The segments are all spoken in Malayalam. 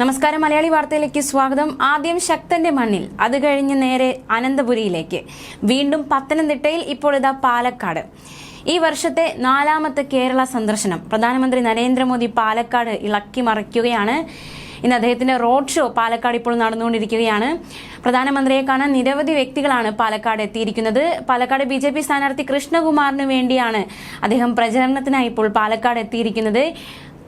നമസ്കാരം. മലയാളി വാർത്തയിലേക്ക് സ്വാഗതം. ആദ്യം ശക്തന്റെ മണ്ണിൽ. അത് കഴിഞ്ഞ് നേരെ അനന്തപുരിയിലേക്ക്. വീണ്ടും പത്തനംതിട്ടയിൽ ഇപ്പോൾ ഇതാ പാലക്കാട്. ഈ വർഷത്തെ നാലാമത്തെ കേരള സന്ദർശനം. പ്രധാനമന്ത്രി നരേന്ദ്രമോദി പാലക്കാട് ഇളക്കി മറിക്കുകയാണ്. ഇന്ന് അദ്ദേഹത്തിന്റെ റോഡ് ഷോ പാലക്കാട് ഇപ്പോൾ നടന്നുകൊണ്ടിരിക്കുകയാണ്. പ്രധാനമന്ത്രിയെ കാണാൻ നിരവധി വ്യക്തികളാണ് പാലക്കാട് എത്തിയിരിക്കുന്നത്. പാലക്കാട് ബി ജെ പി സ്ഥാനാർത്ഥി കൃഷ്ണകുമാറിന് വേണ്ടിയാണ് അദ്ദേഹം പ്രചരണത്തിനായി ഇപ്പോൾ പാലക്കാട് എത്തിയിരിക്കുന്നത്.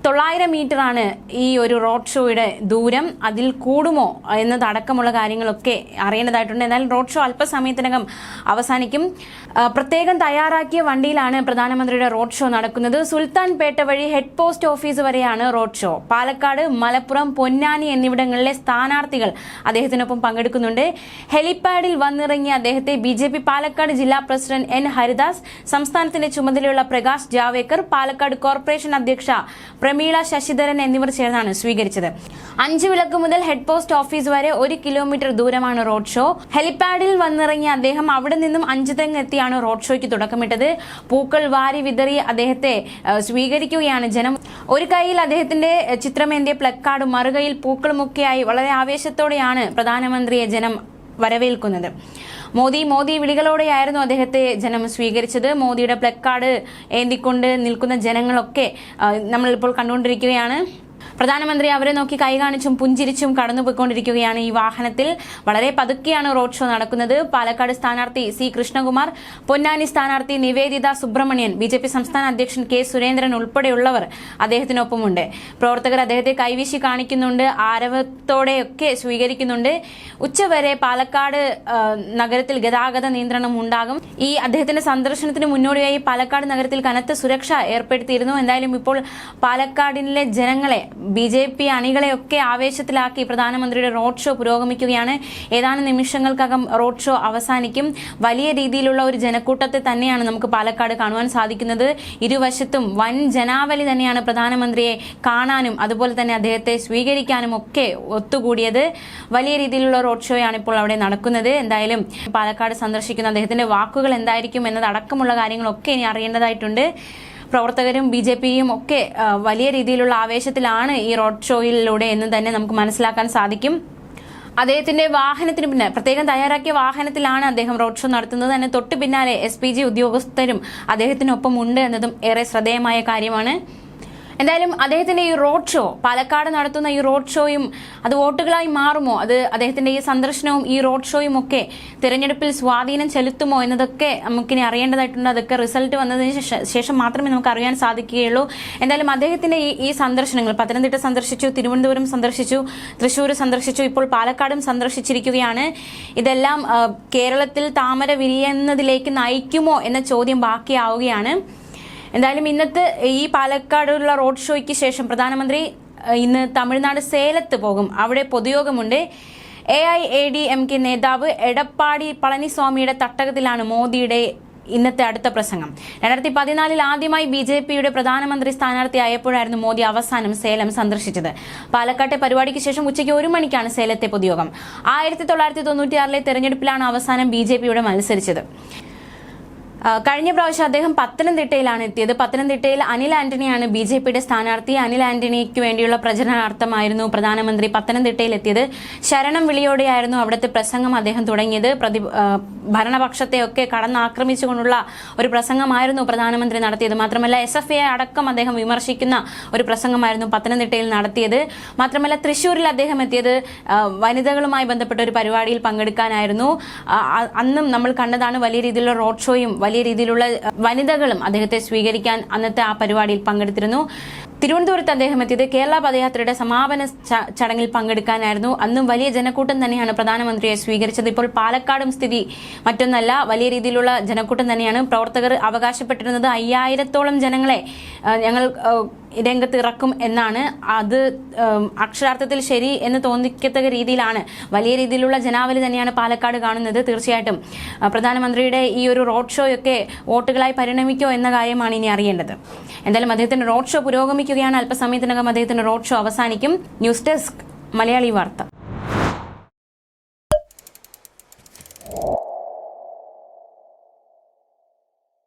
തൊള്ളായിരം മീറ്റർ ആണ് ഈ ഒരു റോഡ് ഷോയുടെ ദൂരം. അതിൽ കൂടുമോ എന്നതടക്കമുള്ള കാര്യങ്ങളൊക്കെ അറിയേണ്ടതായിട്ടുണ്ട്. എന്നാൽ റോഡ് ഷോ അല്പസമയത്തിനകം അവസാനിക്കും. പ്രത്യേകം തയ്യാറാക്കിയ വണ്ടിയിലാണ് പ്രധാനമന്ത്രിയുടെ റോഡ് ഷോ നടക്കുന്നത്. സുൽത്താൻപേട്ട വഴി ഹെഡ് പോസ്റ്റ് ഓഫീസ് വരെയാണ് റോഡ് ഷോ. പാലക്കാട് മലപ്പുറം പൊന്നാനി എന്നിവിടങ്ങളിലെ സ്ഥാനാർത്ഥികൾ അദ്ദേഹത്തിനൊപ്പം പങ്കെടുക്കുന്നുണ്ട്. ഹെലിപാഡിൽ വന്നിറങ്ങിയ അദ്ദേഹത്തെ ബി ജെ പി പാലക്കാട് ജില്ലാ പ്രസിഡന്റ് എൻ ഹരിദാസ് സംസ്ഥാനത്തിന്റെ ചുമതലയുള്ള പ്രകാശ് ജാവേക്കർ പാലക്കാട് കോർപ്പറേഷൻ അധ്യക്ഷ പ്രമീള ശശിധരൻ എന്നിവർ ചേർന്നാണ് സ്വീകരിച്ചത്. അഞ്ച് വിളക്ക് മുതൽ ഹെഡ് പോസ്റ്റ് ഓഫീസ് വരെ ഒരു കിലോമീറ്റർ ദൂരമാണ് റോഡ് ഷോ. ഹെലിപാഡിൽ വന്നിറങ്ങിയ അദ്ദേഹം അവിടെ നിന്നും അഞ്ചു തെങ്ങ് എത്തിയാണ് റോഡ് ഷോയ്ക്ക് തുടക്കമിട്ടത്. പൂക്കൾ വാരി വിതറി അദ്ദേഹത്തെ സ്വീകരിക്കുകയാണ് ജനം. ഒരു കൈയിൽ അദ്ദേഹത്തിന്റെ ചിത്രമേന്തിയ പ്ലക്കാർഡും മറുകൈയിൽ പൂക്കളുമൊക്കെയായി വളരെ ആവേശത്തോടെയാണ് പ്രധാനമന്ത്രിയെ ജനം വരവേൽക്കുന്നത്. മോദി മോദി വിളികളോടെയായിരുന്നു അദ്ദേഹത്തെ ജനം സ്വീകരിച്ചത്. മോദിയുടെ പ്ലക്കാർഡ് ഏന്തിക്കൊണ്ട് നിൽക്കുന്ന ജനങ്ങളൊക്കെ നമ്മളിപ്പോൾ കണ്ടുകൊണ്ടിരിക്കുകയാണ്. പ്രധാനമന്ത്രി അവരെ നോക്കി കൈ കാണിച്ചും പുഞ്ചിരിച്ചും കടന്നുപോയിക്കൊണ്ടിരിക്കുകയാണ് ഈ വാഹനത്തിൽ. വളരെ പതുക്കെയാണ് റോഡ് ഷോ നടക്കുന്നത്. പാലക്കാട് സ്ഥാനാർത്ഥി സി കൃഷ്ണകുമാർ പൊന്നാനി സ്ഥാനാർത്ഥി നിവേദിത സുബ്രഹ്മണ്യൻ ബി സംസ്ഥാന അധ്യക്ഷൻ കെ സുരേന്ദ്രൻ ഉൾപ്പെടെയുള്ളവർ അദ്ദേഹത്തിനൊപ്പമുണ്ട്. പ്രവർത്തകർ അദ്ദേഹത്തെ കൈവീശി കാണിക്കുന്നുണ്ട് ആരവത്തോടെയൊക്കെ സ്വീകരിക്കുന്നുണ്ട്. ഉച്ചവരെ പാലക്കാട് നഗരത്തിൽ ഗതാഗത നിയന്ത്രണം ഉണ്ടാകും. ഈ അദ്ദേഹത്തിന്റെ സന്ദർശനത്തിന് മുന്നോടിയായി പാലക്കാട് നഗരത്തിൽ കനത്ത സുരക്ഷ ഏർപ്പെടുത്തിയിരുന്നു. എന്തായാലും ഇപ്പോൾ പാലക്കാടിലെ ജനങ്ങളെ ബി ജെ പി അണികളെയൊക്കെ ആവേശത്തിലാക്കി പ്രധാനമന്ത്രിയുടെ റോഡ് ഷോ പുരോഗമിക്കുകയാണ്. ഏതാനും നിമിഷങ്ങൾക്കകം റോഡ് ഷോ അവസാനിക്കും. വലിയ രീതിയിലുള്ള ഒരു ജനക്കൂട്ടത്തെ തന്നെയാണ് നമുക്ക് പാലക്കാട് കാണുവാൻ സാധിക്കുന്നത്. ഇരുവശത്തും വൻ ജനാവലി തന്നെയാണ് പ്രധാനമന്ത്രിയെ കാണാനും അതുപോലെ തന്നെ അദ്ദേഹത്തെ സ്വീകരിക്കാനും ഒക്കെ ഒത്തുകൂടിയത്. വലിയ രീതിയിലുള്ള റോഡ് ഷോയാണ് ഇപ്പോൾ അവിടെ നടക്കുന്നത്. എന്തായാലും പാലക്കാട് സന്ദർശിക്കുന്ന അദ്ദേഹത്തിന്റെ വാക്കുകൾ എന്തായിരിക്കും എന്നതടക്കമുള്ള കാര്യങ്ങളൊക്കെ ഇനി അറിയേണ്ടതായിട്ടുണ്ട്. പ്രവർത്തകരും ബി ജെ പിയും ഒക്കെ വലിയ രീതിയിലുള്ള ആവേശത്തിലാണ് ഈ റോഡ് ഷോയിലൂടെ എന്ന് തന്നെ നമുക്ക് മനസ്സിലാക്കാൻ സാധിക്കും. അദ്ദേഹത്തിന്റെ വാഹനത്തിന് പിന്നെ പ്രത്യേകം തയ്യാറാക്കിയ വാഹനത്തിലാണ് അദ്ദേഹം റോഡ് ഷോ നടത്തുന്നത്. തന്നെ തൊട്ട് പിന്നാലെ എസ് ഉദ്യോഗസ്ഥരും അദ്ദേഹത്തിനൊപ്പം ഉണ്ട് എന്നതും ഏറെ ശ്രദ്ധേയമായ കാര്യമാണ്. എന്തായാലും അദ്ദേഹത്തിന്റെ ഈ റോഡ് ഷോ പാലക്കാട് നടത്തുന്ന ഈ റോഡ് ഷോയും അത് വോട്ടുകളായി മാറുമോ? അത് അദ്ദേഹത്തിന്റെ ഈ സന്ദർശനവും ഈ റോഡ് ഷോയും ഒക്കെ തിരഞ്ഞെടുപ്പിൽ സ്വാധീനം ചെലുത്തുമോ എന്നതൊക്കെ നമുക്കിനി അറിയേണ്ടതായിട്ടുണ്ട്. അതൊക്കെ റിസൾട്ട് വന്നതിന് ശേഷം മാത്രമേ നമുക്ക് അറിയാൻ സാധിക്കുകയുള്ളൂ. എന്തായാലും അദ്ദേഹത്തിന്റെ ഈ ഈ സന്ദർശനങ്ങൾ പത്തനംതിട്ട സന്ദർശിച്ചു തിരുവനന്തപുരം സന്ദർശിച്ചു തൃശൂർ സന്ദർശിച്ചു ഇപ്പോൾ പാലക്കാടും സന്ദർശിച്ചിരിക്കുകയാണ്. ഇതെല്ലാം കേരളത്തിൽ താമര വിരിയുന്നതിലേക്ക് നയിക്കുമോ എന്ന ചോദ്യം ബാക്കിയാവുകയാണ്. എന്തായാലും ഇന്നത്തെ ഈ പാലക്കാടുള്ള റോഡ് ഷോയ്ക്ക് ശേഷം പ്രധാനമന്ത്രി ഇന്ന് തമിഴ്നാട് സേലത്ത് പോകും. അവിടെ പൊതുയോഗമുണ്ട്. A I A D M K നേതാവ് എടപ്പാടി പളനിസ്വാമിയുടെ തട്ടകത്തിലാണ് മോദിയുടെ ഇന്നത്തെ അടുത്ത പ്രസംഗം. രണ്ടായിരത്തി പതിനാലിൽ ആദ്യമായി ബി ജെ പിയുടെ പ്രധാനമന്ത്രി സ്ഥാനാർത്ഥിയായപ്പോഴായിരുന്നു മോദി അവസാനം സേലം സന്ദർശിച്ചത്. പാലക്കാട്ടെ പരിപാടിക്ക് ശേഷം ഉച്ചയ്ക്ക് ഒരു മണിക്കാണ് സേലത്തെ പൊതുയോഗം. ആയിരത്തി തൊള്ളായിരത്തി തൊണ്ണൂറ്റിയാറിലെ തെരഞ്ഞെടുപ്പിലാണ് അവസാനം ബി ജെ പിയുടെ മത്സരിച്ചത്. കഴിഞ്ഞ പ്രാവശ്യം അദ്ദേഹം പത്തനംതിട്ടയിലാണ് എത്തിയത്. പത്തനംതിട്ടയിൽ അനിൽ ആന്റണിയാണ് ബി ജെ പിയുടെ സ്ഥാനാർത്ഥി. അനിൽ ആന്റണിക്ക് വേണ്ടിയുള്ള പ്രചരണാർത്ഥമായിരുന്നു പ്രധാനമന്ത്രി പത്തനംതിട്ടയിൽ എത്തിയത്. ശരണം വിളിയോടെയായിരുന്നു അവിടുത്തെ പ്രസംഗം അദ്ദേഹം തുടങ്ങിയത്. പ്രതി ഭരണപക്ഷത്തെയൊക്കെ കടന്നാക്രമിച്ചുകൊണ്ടുള്ള ഒരു പ്രസംഗമായിരുന്നു പ്രധാനമന്ത്രി നടത്തിയത്. മാത്രമല്ല എസ് എഫ് എ അടക്കം അദ്ദേഹം വിമർശിക്കുന്ന ഒരു പ്രസംഗമായിരുന്നു പത്തനംതിട്ടയിൽ നടത്തിയത്. മാത്രമല്ല തൃശൂരിൽ അദ്ദേഹം എത്തിയത് വനിതകളുമായി ബന്ധപ്പെട്ട ഒരു പരിപാടിയിൽ പങ്കെടുക്കാനായിരുന്നു. അന്നും നമ്മൾ കണ്ടതാണ് വലിയ രീതിയിലുള്ള റോഡ് ഷോയും വലിയ രീതിയിലുള്ള അഹ്, വനിതകളും അദ്ദേഹത്തെ സ്വീകരിക്കാൻ അന്നത്തെ ആ പരിപാടിയിൽ പങ്കെടുത്തിരുന്നു. തിരുവനന്തപുരത്ത് അദ്ദേഹം എത്തിയത് കേരള പദയാത്രയുടെ സമാപന ചടങ്ങിൽ പങ്കെടുക്കാനായിരുന്നു. അന്നും വലിയ ജനക്കൂട്ടം തന്നെയാണ് പ്രധാനമന്ത്രിയെ സ്വീകരിച്ചത്. ഇപ്പോൾ പാലക്കാടും സ്ഥിതി മറ്റൊന്നല്ല. വലിയ രീതിയിലുള്ള ജനക്കൂട്ടം തന്നെയാണ് പ്രവർത്തകർ അവകാശപ്പെട്ടിരുന്നത്. അയ്യായിരത്തോളം ജനങ്ങളെ ഞങ്ങൾ രംഗത്ത് ഇറക്കും എന്നാണ്. അത് അക്ഷരാർത്ഥത്തിൽ ശരി എന്ന് തോന്നിക്കത്തക്ക രീതിയിലാണ്. വലിയ രീതിയിലുള്ള ജനാവലി തന്നെയാണ് പാലക്കാട് കാണുന്നത്. തീർച്ചയായിട്ടും പ്രധാനമന്ത്രിയുടെ ഈ ഒരു റോഡ് ഷോയൊക്കെ വോട്ടുകളായി പരിണമിക്കോ എന്ന കാര്യമാണ് ഇനി അറിയേണ്ടത്. എന്തായാലും അദ്ദേഹത്തിന്റെ റോഡ് ഷോ പുരോഗമിക്കുകയാണ് അല്പസമയത്തിനകം അദ്ദേഹത്തിന്റെ റോഡ് ഷോ അവസാനിക്കും. ന്യൂസ് ഡെസ്ക് മലയാളി വാർത്ത.